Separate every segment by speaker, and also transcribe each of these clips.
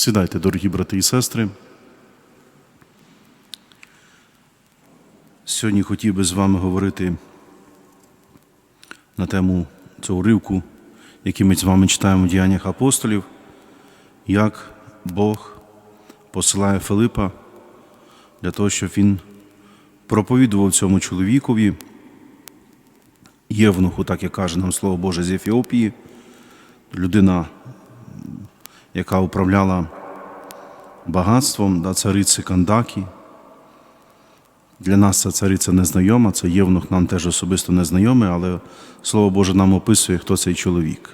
Speaker 1: Сідайте, дорогі брати і сестри. Сьогодні хотів би з вами говорити на тему цього ривку, який ми з вами читаємо в діяннях апостолів, як Бог посилає Филипа для того, щоб він проповідував цьому чоловікові, євнуху, так як каже нам Слово Боже з Ефіопії, людина, яка управляла багатством да, цариці Кандакі. Для нас ця цариця незнайома, це євнух нам теж особисто незнайомий, але Слово Боже нам описує, хто цей чоловік.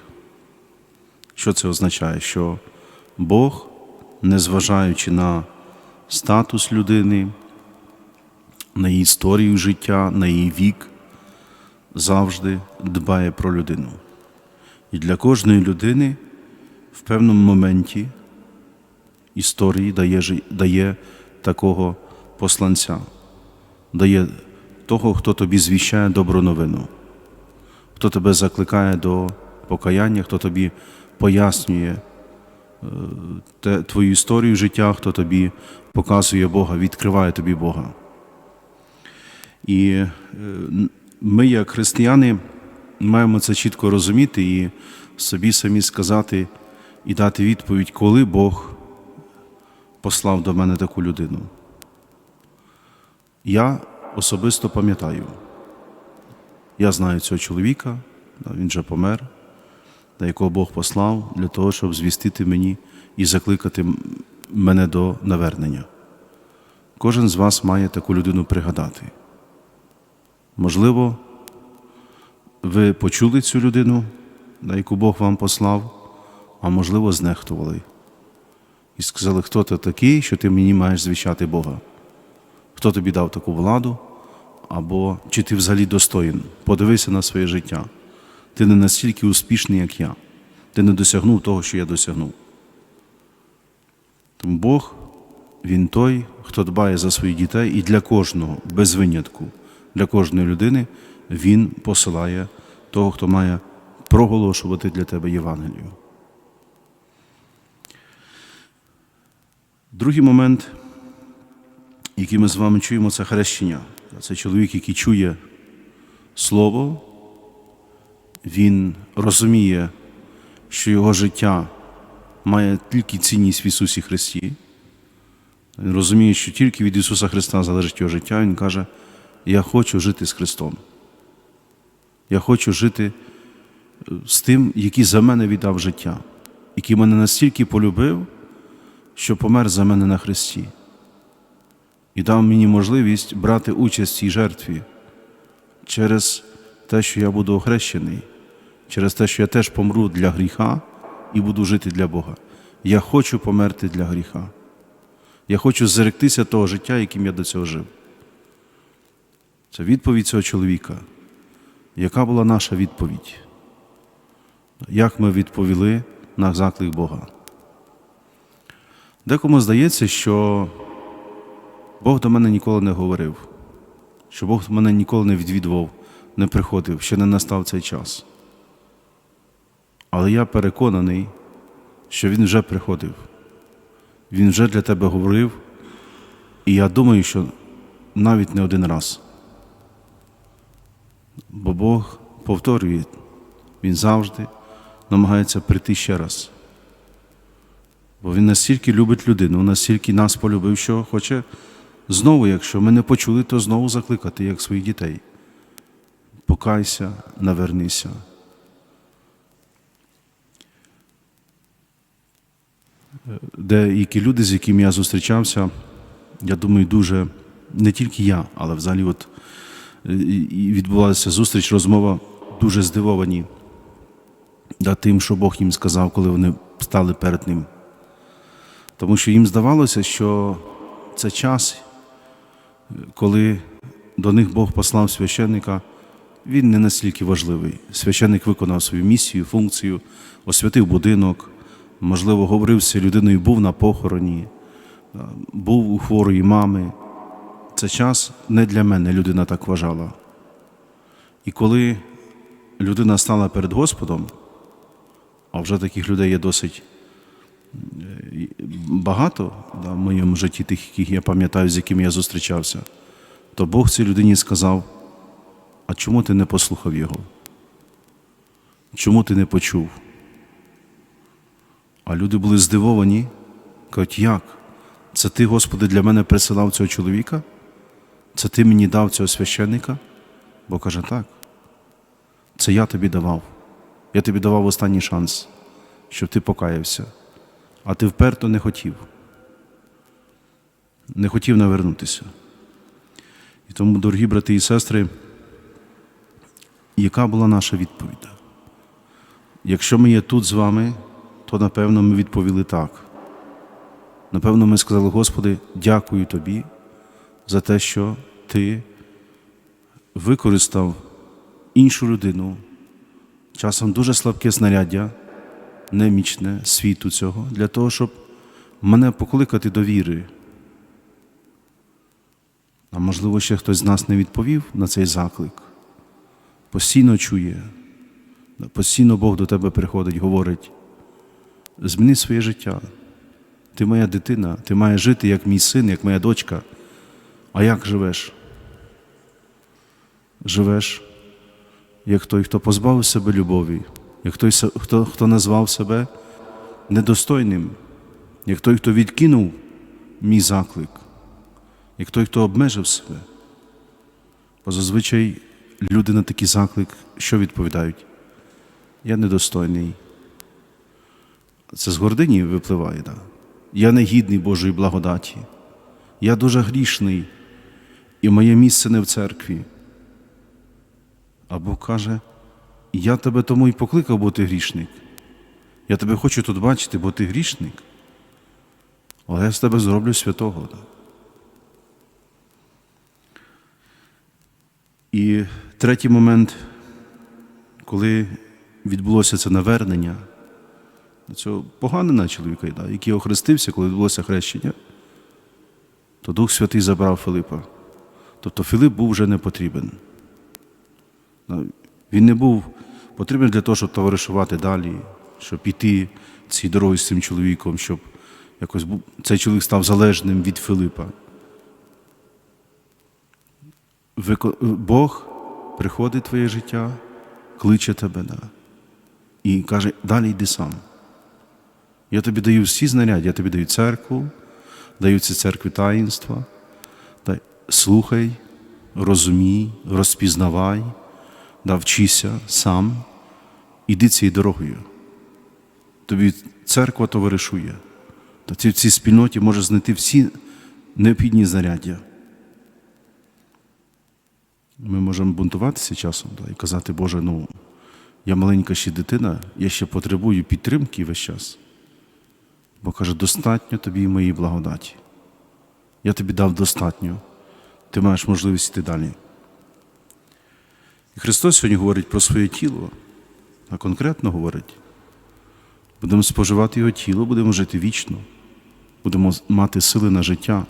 Speaker 1: Що це означає? Що Бог, незважаючи на статус людини, на її історію життя, на її вік, завжди дбає про людину. І для кожної людини в певному моменті історії дає, дає такого посланця, дає того, хто тобі звіщає добру новину, хто тебе закликає до покаяння, хто тобі пояснює е, те, твою історію життя, хто тобі показує Бога, відкриває тобі Бога. І е, ми, як християни, маємо це чітко розуміти і собі самі сказати і дати відповідь, коли Бог послав до мене таку людину. Я особисто пам'ятаю, я знаю цього чоловіка, він вже помер, на якого Бог послав для того, щоб звістити мені і закликати мене до навернення. Кожен з вас має таку людину пригадати. Можливо, ви почули цю людину, на яку Бог вам послав, а можливо, знехтували. І сказали, хто ти такий, що ти мені маєш звіщати Бога. Хто тобі дав таку владу, або чи ти взагалі достоїн? Подивися на своє життя. Ти не настільки успішний, як я. Ти не досягнув того, що я досягнув. Тому Бог, Він той, хто дбає за своїх дітей, і для кожного, без винятку, для кожної людини Він посилає того, хто має проголошувати для тебе Євангелію. Другий момент, який ми з вами чуємо, це хрещення. Це чоловік, який чує Слово, він розуміє, що його життя має тільки цінність в Ісусі Христі. Він розуміє, що тільки від Ісуса Христа залежить його життя. Він каже, я хочу жити з Христом. Я хочу жити е, з тим, який за мене віддав життя, який мене настільки полюбив, що помер за мене на Христі. І дав мені можливість брати участь в цій жертві через те, що я буду охрещений, через те, що я теж помру для гріха і буду жити для Бога. Я хочу померти для гріха. Я хочу зректися того життя, яким я до цього жив. Це відповідь цього чоловіка. Яка була наша відповідь? Як ми відповіли на заклик Бога? Декому здається, що Бог до мене ніколи не говорив, що Бог мене ніколи не відвідував, не приходив, ще не настав цей час. Але я переконаний, що Він вже приходив. Він вже для тебе говорив, і я думаю, що навіть не один раз. Бо Бог повторює, Він завжди намагається прийти ще раз. Бо Він настільки любить людину, настільки нас полюбив, що хоче знову, якщо ми не почули, то знову закликати, як своїх дітей. Покайся, навернися. Деякі люди, з якими я зустрічався, я думаю, дуже не тільки я, але взагалі от е, відбувалася зустріч, розмова дуже здивовані тим, що Бог їм сказав, коли вони стали перед Ним. Тому що їм здавалося, що це час, коли до них Бог послав священника, він не настільки важливий. Священник виконав свою місію, функцію, освятив будинок, можливо, говорив з людиною, був на похороні, був у хворої мами. Це час не для мене, людина так вважала. І коли людина стала перед Господом, а вже таких людей є досить е, багато да, в моєму житті, тих, яких я пам'ятаю, з якими я зустрічався, то Бог цій людині сказав: а чому ти не послухав його? Чому ти не почув? А люди були здивовані, кажуть, як? Це ти, Господи, для мене присилав цього чоловіка? Це ти мені дав цього священника? Бо каже, так. Це я тобі давав. Я тобі давав останній шанс, щоб ти покаявся. А ти вперто не хотів. Не хотів навернутися. І тому, дорогі брати і сестри, яка була наша відповідь? Якщо ми є тут з вами, то напевно ми відповіли так. Напевно, ми сказали, Господи, дякую Тобі за те, що Ти використав іншу людину, часом дуже слабке знаряддя, немічне світу цього, для того, щоб мене покликати до віри. А можливо, ще хтось з нас не відповів на цей заклик. Постійно чує, постійно Бог до тебе приходить, говорить: зміни своє життя. Ти моя дитина, ти маєш жити як мій син, як моя дочка. А як живеш? Живеш, як той, хто позбавив себе любові, як той, хто, хто назвав себе недостойним, як той, хто відкинув мій заклик, як той, хто обмежив себе. Бо зазвичай люди на такий заклик що відповідають? Я недостойний. Це з гордині випливає, да? я не гідний Божої благодаті. Я дуже грішний, і моє місце не в церкві. А Бог каже, я тебе тому і покликав, бо ти грішник. Я тебе хочу тут бачити, бо ти грішник. Але я з тебе зроблю святого. І третій момент, коли відбулося це навернення цього поганина чоловіка, який охрестився, коли відбулося хрещення, то Дух Святий забрав Филипа. Тобто Филип був вже не потрібен. Він не був потрібен для того, щоб товаришувати далі, щоб піти цією дорогою з цим чоловіком, щоб якось цей чоловік став залежним від Филипа. Бог приходить в твоє життя, кличе тебе да, і каже, далі йди сам. Я тобі даю всі знаряддя, я тобі даю церкву, даю ці церкві таїнства. Слухай, розумій, розпізнавай, да, вчися сам, іди цією дорогою. Тобі церква товаришує. То ти в цій спільноті можеш знайти всі необхідні знаряддя. Ми можемо бунтуватися часом да, і казати, Боже, ну, я маленька ще дитина, я ще потребую підтримки весь час. Бо каже, достатньо тобі моїй благодаті. Я тобі дав достатньо, ти маєш можливість йти далі. І Христос сьогодні говорить про своє тіло, а конкретно говорить. Будемо споживати Його тіло, будемо жити вічно, будемо мати сили на життя.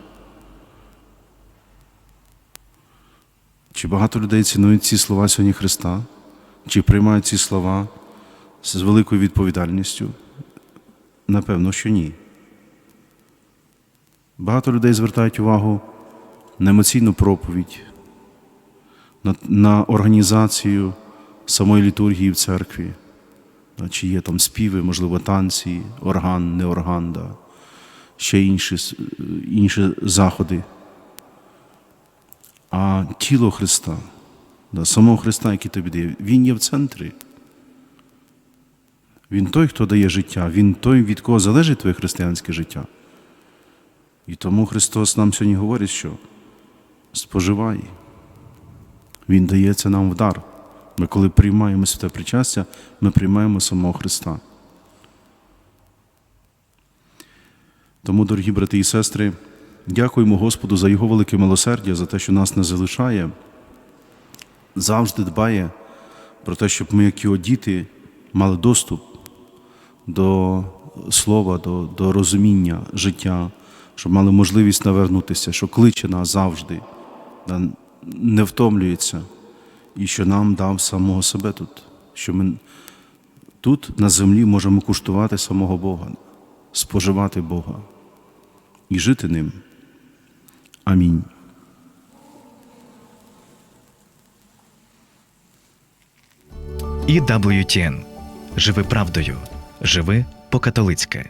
Speaker 1: Чи багато людей цінують ці слова сьогодні Христа, чи приймають ці слова з великою відповідальністю? Напевно, що ні. Багато людей звертають увагу на емоційну проповідь, на, організацію самої літургії в церкві, чи є там співи, можливо, танці, орган, не орган, да, ще інші, інші заходи. А тіло Христа, да, самого Христа, який тобі дає, Він є в центрі. Він той, хто дає життя, Він той, від кого залежить твоє християнське життя. І тому Христос нам сьогодні говорить, що споживай. Він дає це нам в дар. Ми, коли приймаємо святе причастя, ми приймаємо самого Христа. Тому, дорогі брати і сестри, дякуємо Господу за Його велике милосердя, за те, що нас не залишає, завжди дбає про те, щоб ми, як його діти, мали доступ до слова, до, до розуміння життя, щоб мали можливість навернутися, що кличе нас завжди, не втомлюється і що нам дав самого себе тут, що ми тут, на землі, можемо куштувати самого Бога, споживати Бога і жити ним. Амінь.
Speaker 2: І WTN. Живи правдою. Живи по-католицьки.